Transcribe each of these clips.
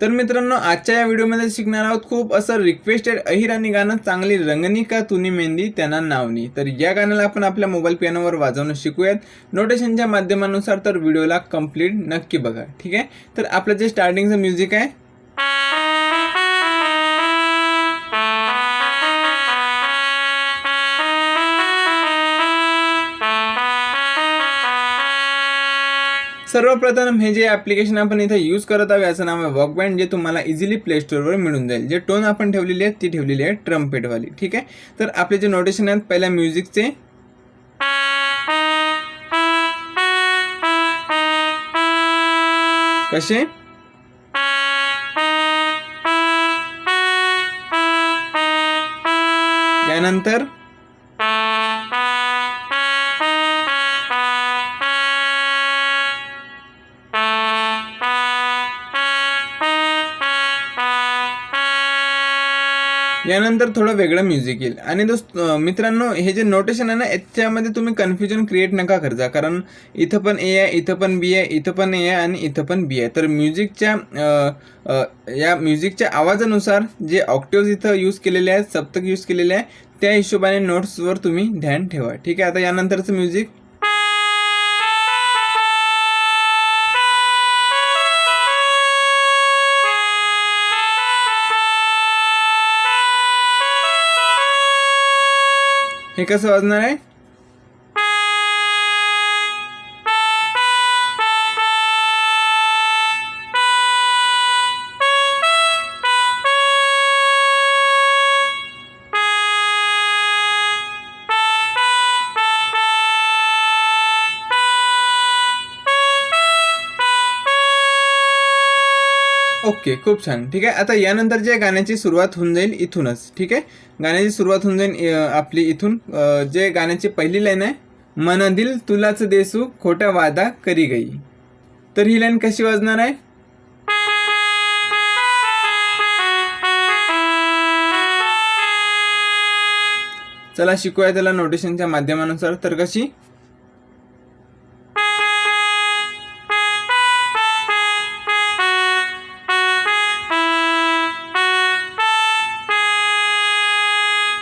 तर मित्रांनो आजच्या या व्हिडिओमध्ये शिकणार आहोत खूप असं रिक्वेस्टेड अहिराणी गाणं चांगली रंगनी का तुनी मेहंदी त्यांना नावनी तर या गाण्याला आपण आपल्या मोबाईल पियानोवर वाजवणं शिकूयात. नोटेशनच्या माध्यमानुसार तर व्हिडिओला कंप्लीट नक्की बघा ठीक आहे? तर आपलं जे स्टार्टिंगचं म्युझिक आहे सर्वप्रथम हे जे ॲप्लिकेशन आपण इथे यूज करत आहोत याचं नाव आहे वॉकबँड जे तुम्हाला इझिली प्ले स्टोअरवर मिळून जाईल. जे टोन आपण ठेवलेली आहे ती ठेवलेली आहे ट्रम्पेटवाली ठीक आहे? तर आपले जे नोटेशन आहेत पहिल्या म्युझिकचे कसे? त्यानंतर यानंतर थोडं वेगळं म्युझिक येईल. आणि दोस्त मित्रांनो हे जे नोटेशन आहे ना याच्यामध्ये तुम्ही कन्फ्युजन क्रिएट नका करजा. कारण इथं पण ए आहे इथं पण बी आहे इथं पण ए आहे आणि इथं पण बी आहे. तर म्युझिकच्या या म्युझिकच्या आवाजानुसार जे ऑक्टिव्ह इथं यूज केलेले आहेत सप्तक यूज केलेले आहे त्या हिशोबाने नोट्सवर तुम्ही ध्यान ठेवा. ठीक आहे? आता यानंतरचं म्युझिक हे कसं वाजणार आहे? ओके खूप छान. ठीक आहे आता यानंतर जे गाण्याची सुरुवात होऊन जाईल इथूनच ठीक आहे? गाण्याची सुरुवात होऊन जाईल आपली इथून. जे गाण्याची पहिली लाईन आहे मनदिल तुलाच देसू खोटा वादा करी गई. तर ही लाईन कशी वाजणार आहे? चला शिकूया त्याला नोटेशनच्या माध्यमानुसार. तर कशी?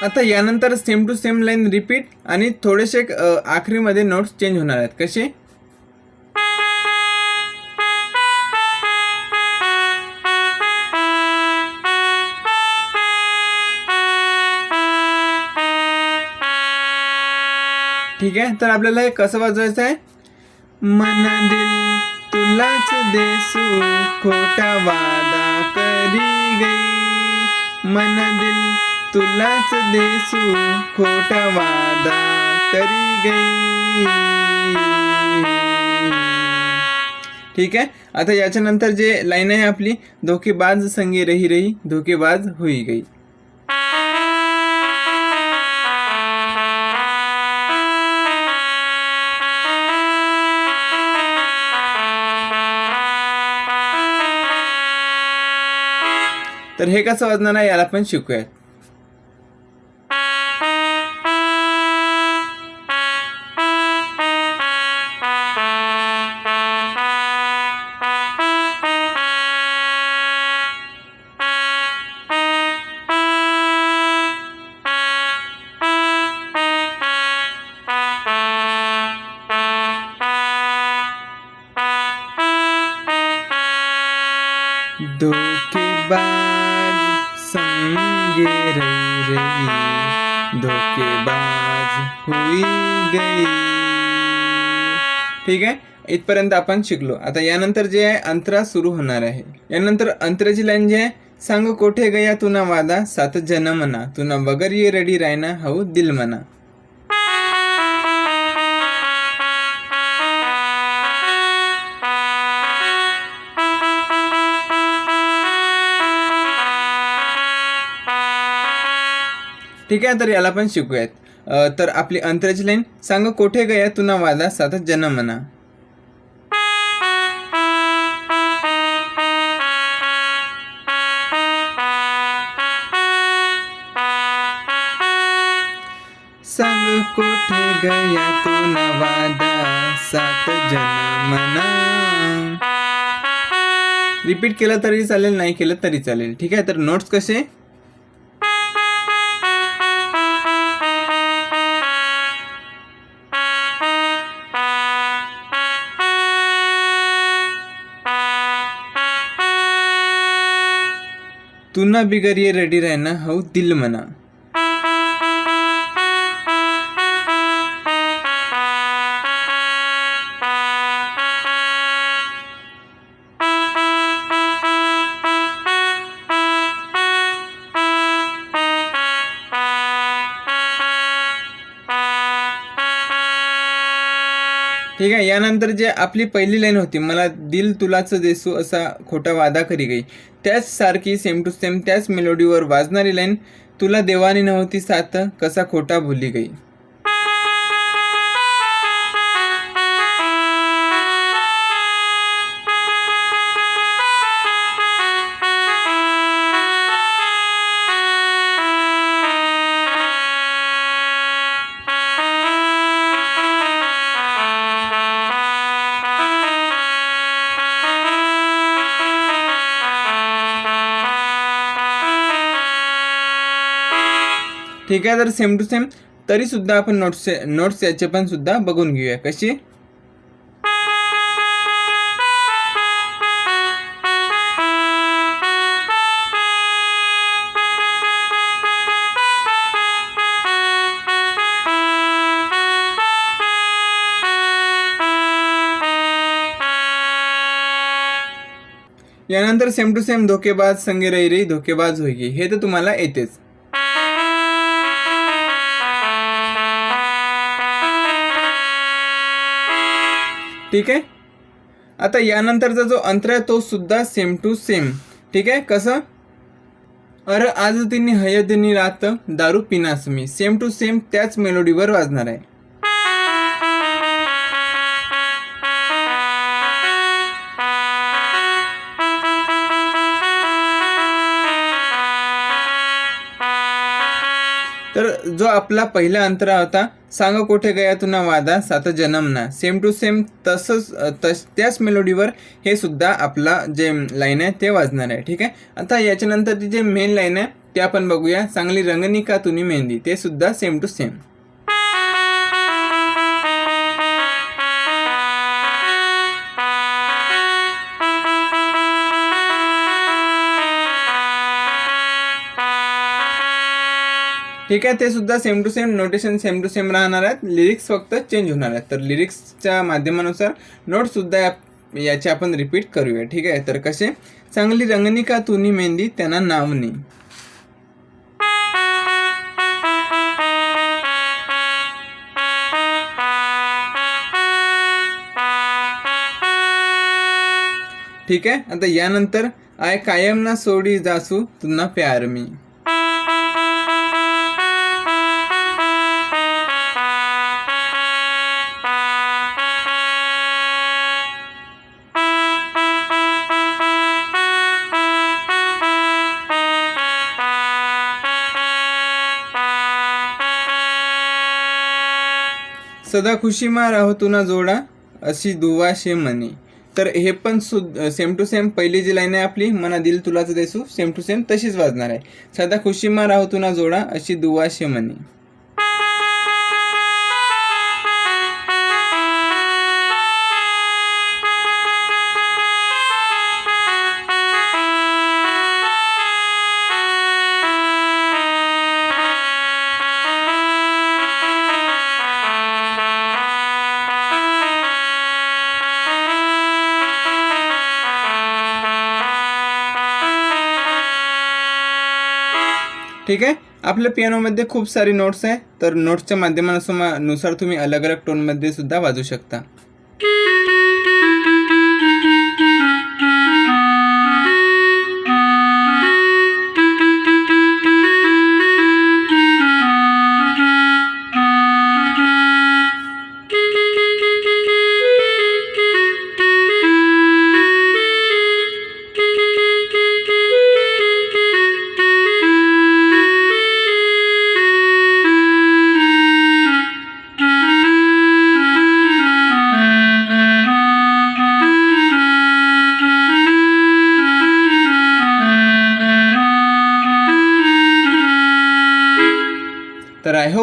आता यानंतर same to same line repeat आणि थोडेसे आखरीमध्ये नोट्स चेंज होणार आहेत. कसे? ठीक आहे. तर आपल्याला हे कसं वाजवायचं आहे? मन दिल तुलाच देसू खोटा वादा करी गई. मन दिल तुलाच देसू खोटा वादा करी गई. ठीक आहे? आता याच्यानंतर जे लाईन आहे आपली धोकेबाज संगी रही रही धोकेबाज होई गई. तर हे कसं वाजणार आहे याला पण शिकूयात. दुख बाज संग रही रही धोकेबाज हुई गई ठीक आहे? इथपर्यंत आपण शिकलो. आता यानंतर जे आहे अंतरा सुरू होणार आहे. यानंतर अंतराची लाईन जे आहे सांग कोठे गया तुना वादा सात जन म्हणा तुना वगर ये रेडी रायना हाऊ दिल म्हणा ठीक आहे तर याला पण शिकूयात. तर आपली अंतराची लाईन सांग कोठे गया तुना वादा सात जनमना सांग कोठे गया तू नवादा सात जन्मना रिपीट केलं तरी चालेल नाही केलं तरी चालेल. ठीक आहे तर नोट्स कसे? तू ना बिगर ये रेडी राहना हो दिल म्हणा ठीक आहे यानंतर जे आपली पहिली लाईन होती मला दिल तुलाच देसू असा खोटा वादा करी गई. त्याच सारखी सेम टू सेम त्याच मेलोडीवर वाजणारी लाईन तुला देवानी नव्हती साथ कसा खोटा भुली गई. ठीक आहे तर सेम टू सेम तरी सुद्धा आपण नोट्स नोट्स याचे पण सुद्धा बघून घेऊया. कशी? यानंतर सेम टू सेम धोकेबाज संगे रही रही धोकेबाज होईगी हे तर तुम्हाला येतेच. ठीक आहे? आता यानंतरचा जो अंतर आहे तो सुद्धा सेम टू सेम ठीक आहे? कसं? अरे आज तिने हयदिनी रात दारू पिनास मी. सेम टू सेम त्याच मेलोडीवर वाजणार आहे. जो आपला पहिला अंतरा होता सांग कोठे गया तुना वादा सात जन्मना सेम टू सेम तसंच तस त्याच मेलोडीवर हे सुद्धा आपला जे लाईन आहे ते वाजणार आहे ठीक आहे? आता याच्यानंतर जे मेन लाईन आहे ते आपण बघूया. चांगली रंगनिका तुनी मेहंदी ते सुद्धा सेम टू सेम ठीक आहे ते सुद्धा same to same notation same to same राहणार आहेत. लिरिक्स फक्त चेंज होणार आहेत. तर लिरिक्सच्या माध्यमानुसार नोट सुद्धा या याचे आपण रिपीट करूया. ठीक आहे तर कसे? चांगली रंगनी का तुनी मेहंदी? त्यांना नावनी ठीक आहे आता यानंतर आय कायम ना सोडी जासू तुना प्यार मी. सदा खुशीमा राहो तुना जोडा अशी दुवा शे म्हणे. तर हे पण सु सेम टू सेम पहिली जी लाईन आहे आपली मना दिल तुलाच देसू सेम टू सेम तशीच वाजणार आहे. सदा खुशीमा राहो तुना जोडा अशी दुवा शे म्हणे. ठीक आहे? आपल्या पियानोमध्ये खूप सारी नोट्स आहे तर नोट्सच्या माध्यमानुसार तुम्ही अलग अलग टोनमध्ये सुद्धा वाजू शकता.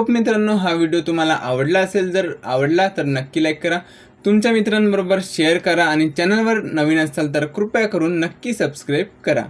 होप मित्रांनो हा व्हिडिओ तुम्हाला आवडला असेल जर आवडला तर नक्की लाईक करा. तुमच्या मित्रांबरोबर शेअर करा आणि चॅनलवर नवीन असाल तर कृपया करून नक्की सबस्क्राईब करा.